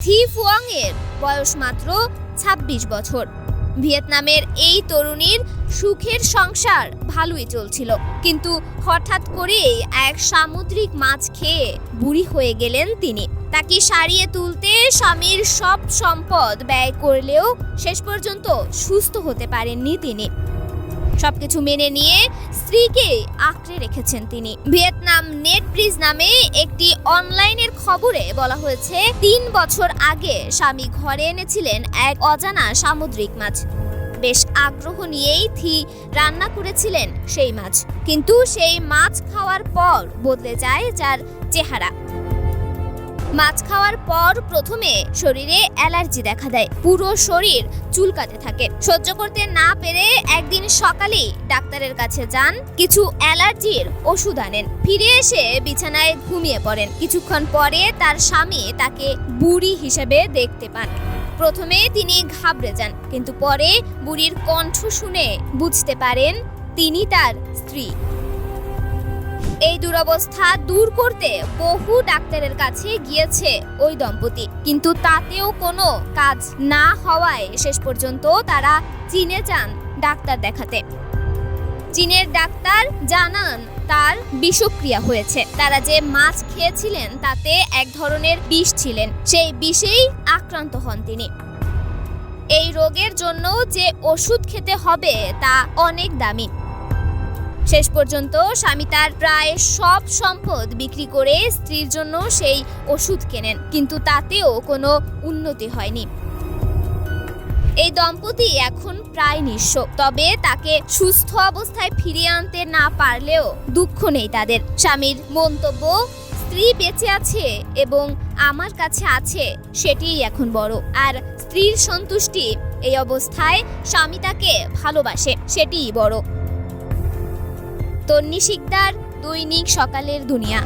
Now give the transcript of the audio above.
থি ফুয়াং এর বয়স মাত্র ২৬ বছর। ভিয়েতনামের এই তরুণীর সুখের সংসার ভালোই চলছিল। কিন্তু হঠাৎ করেই এক সামুদ্রিক মাছ খেয়ে বুড়ি হয়ে গেলেন তিনি। তাকে সারিয়ে তুলতে স্বামীর সব সম্পদ ব্যয় করলেও শেষ পর্যন্ত সুস্থ হতে পারেননি তিনি। সবকিছু মেনে নিয়ে স্ত্রীকে আঁকড়ে রেখেছেন তিনি। ভিয়েতনাম নেট ব্রিজ নামে একটি অনলাইনের খবরে বলা হয়েছে, তিন বছর আগে স্বামী ঘরে এনেছিলেন এক অজানা সামুদ্রিক মাছ। বেশ আগ্রহ নিয়েই থি রান্না করেছিলেন সেই মাছ। কিন্তু সেই মাছ খাওয়ার পর বদলে যায় যার চেহারা। মাছ খাওয়ার পর প্রথমে শরীরে অ্যালার্জি দেখা দেয়। পুরো শরীর চুলকাতে থাকে। সহ্য করতে না পেরে একদিন সকালেই ডাক্তারের কাছে যান। কিছু অ্যালার্জির ওষুধ আনেন। ফিরে এসে বিছানায় ঘুমিয়ে পড়েন। কিছুক্ষণ পরে তার স্বামী তাকে বুড়ি হিসেবে দেখতে পান। প্রথমে তিনি ঘাবড়ে যান, কিন্তু পরে বুড়ির কণ্ঠ শুনে বুঝতে পারেন তিনি তার স্ত্রী। এই দুরবস্থা দূর করতে বহু ডাক্তারের কাছে গিয়েছে ওই দম্পতি। কিন্তু তাতেও কোনো কাজ না হওয়ায় শেষ পর্যন্ত তারা চীনে যান ডাক্তার দেখাতে। চীনের ডাক্তার জানান, তার বিষক্রিয়া হয়েছে। তারা যে মাছ খেয়েছিলেন, তাতে এক ধরনের বিষ ছিলেন। সেই বিষেই আক্রান্ত হন তিনি। এই রোগের জন্য যে ওষুধ খেতে হবে, তা অনেক দামি। শেষ পর্যন্ত স্বামী তার প্রায় সব সম্পদ বিক্রি করে স্ত্রীর জন্য সেই ওষুধ কেনেন, কিন্তু তাতেও কোনো উন্নতি হয়নি। এই দম্পতি এখন প্রায় নিঃস্ব, তবে তাকে সুস্থ অবস্থায় ফিরিয়ে আনতে না পারলেও দুঃখ নেই তাদের। স্বামীর মন্তব্য, স্ত্রী বেঁচে আছে এবং আমার কাছে আছে, সেটিই এখন বড়। আর স্ত্রীর সন্তুষ্টি এই অবস্থায় স্বামী তাকে ভালোবাসে, সেটিই বড়। তন্নি শিকদার দৈনিক সকালের দুনিয়া।